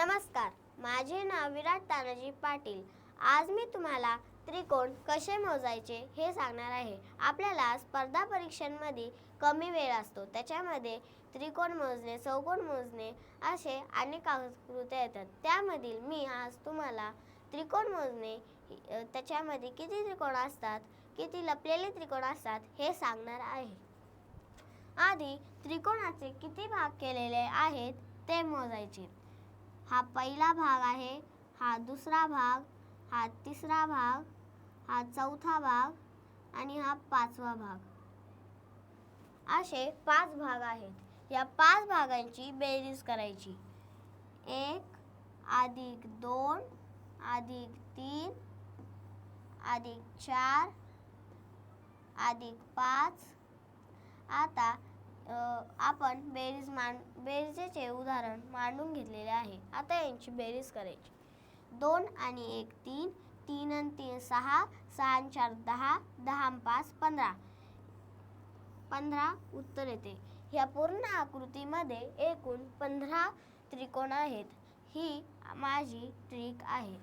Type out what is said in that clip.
नमस्कार माझे नाव विराट तानाजी पाटील. आज मी तुम्हाला त्रिकोण कसे मोजायचे हे सांगणार आहे. आपल्याला स्पर्धा परीक्षांमध्ये कमी वेळ असतो त्याच्यामध्ये त्रिकोण मोजणे चौकोन मोजणे असे अनेक आकृत्या येतात. त्यामधील मी आज तुम्हाला त्रिकोण मोजणे त्याच्यामध्ये किती त्रिकोण असतात किती लपलेले त्रिकोण असतात हे सांगणार आहे. आधी त्रिकोणाचे किती भाग केलेले आहेत ते मोजायचे. हा पहिला भाग आहे हा दुसरा भाग हा तिसरा भाग हा चौथा भाग आणि हा पाचवा भाग. असे पाच भाग आहेत. या पाच भागांची बेरीज करायची. एक अधिक दोन अधिक तीन अधिक चार अधिक पाच. आता आपण बेरीज मान बेरीजेचे उदाहरण मांडून घेतलेले आहे. आता यांची बेरीज करायची. दोन आणि एक तीन. तीन आणि तीन सहा. सहा आणि चार दहा. दहा पाच पंधरा. पंधरा उत्तर येते. ह्या पूर्ण आकृतीमध्ये एकूण पंधरा त्रिकोण आहेत. ही माझी ट्रिक आहे.